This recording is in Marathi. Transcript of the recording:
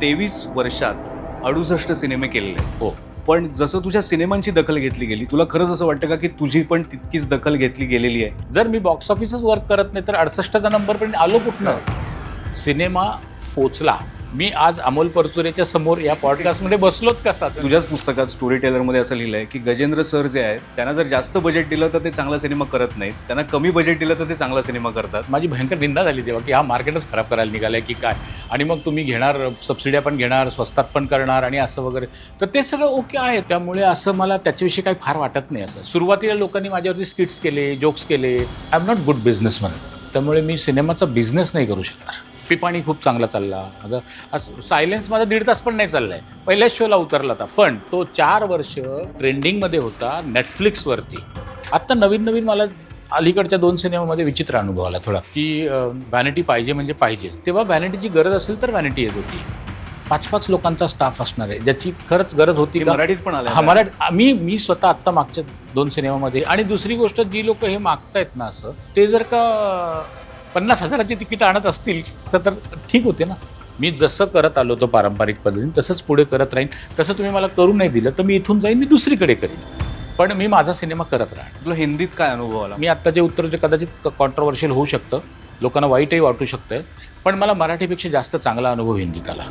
तेवीस वर्षात अडुसष्ट सिनेमे केलेले आहेत. हो. पण जसं तुझ्या सिनेमांची दखल घेतली गेली तुला खरंच असं वाटतं का की तुझी पण तितकीच दखल घेतली गेलेली आहे? जर मी बॉक्स ऑफिसच वर्क करत नाही तर अडसष्टचा नंबर पण आलो कुठनं? सिनेमा पोचला. मी आज अमोल परचुरेच्या समोर या पॉडकास्टमध्ये बसलोच कसा तुझ्याच पुस्तकात स्टोरी टेलरमध्ये असं लिहिलंय की गजेंद्र सर जे आहेत त्यांना जर जास्त बजेट दिलं तर ते चांगला सिनेमा करत नाहीत. त्यांना कमी बजेट दिलं तर ते चांगला सिनेमा करतात. माझी भयंकर निंदा झाली तेव्हा की हा मार्केटच खराब करायला निघालाय की काय? आणि मग तुम्ही घेणार सबसिड्या पण घेणार स्वस्तात पण करणार आणि असं वगैरे. तर ते सगळं ओके आहे. त्यामुळे असं मला त्याच्याविषयी काही फार वाटत नाही असं. सुरुवातीला लोकांनी माझ्यावरती स्किट्स केले जोक्स केले. I am not good businessman त्यामुळे मी सिनेमाचा बिझनेस नाही करू शकणार. पिपाणी खूप चांगला चालला. अगं सायलेन्स माझा दीड तास पण नाही चाललाय. पहिल्याच शोला उतरला होता. पण तो चार वर्ष ट्रेंडिंगमध्ये होता नेटफ्लिक्सवरती आत्ता नवीन नवीन मला अलीकडच्या दोन सिनेमामध्ये विचित्र अनुभव आला थोडा की व्हॅनिटी पाहिजे म्हणजे पाहिजेच. तेव्हा व्हॅनिटीची गरज असेल तर व्हॅनिटी येत होती. पाच पाच लोकांचा स्टाफ असणार आहे ज्याची खरंच गरज होती मराठीत पण आलं हा मराठी मी मी स्वतः आत्ता मागच्या दोन सिनेमामध्ये आणि दुसरी गोष्ट जी लोक हे मागतायत ना असं ते जर का पन्नास हजाराची तिकीट आणत असतील तर तर ठीक होते ना. मी जसं करत आलो होतो पारंपरिक पद्धतीने तसंच पुढे करत राहीन. तसं तुम्ही मला करू नाही दिलं तर मी इथून जाईन मी दुसरीकडे करीन. पण मी माझा सिनेमा करत राहणार. तुला हिंदीत काय अनुभव आला? मी आत्ता जे उत्तर होते कदाचित कॉन्ट्रोवर्शियल होऊ शकतं लोकांना वाईटही वाटू शकतंय पण मला मराठीपेक्षा जास्त चांगला अनुभव हिंदीत आला.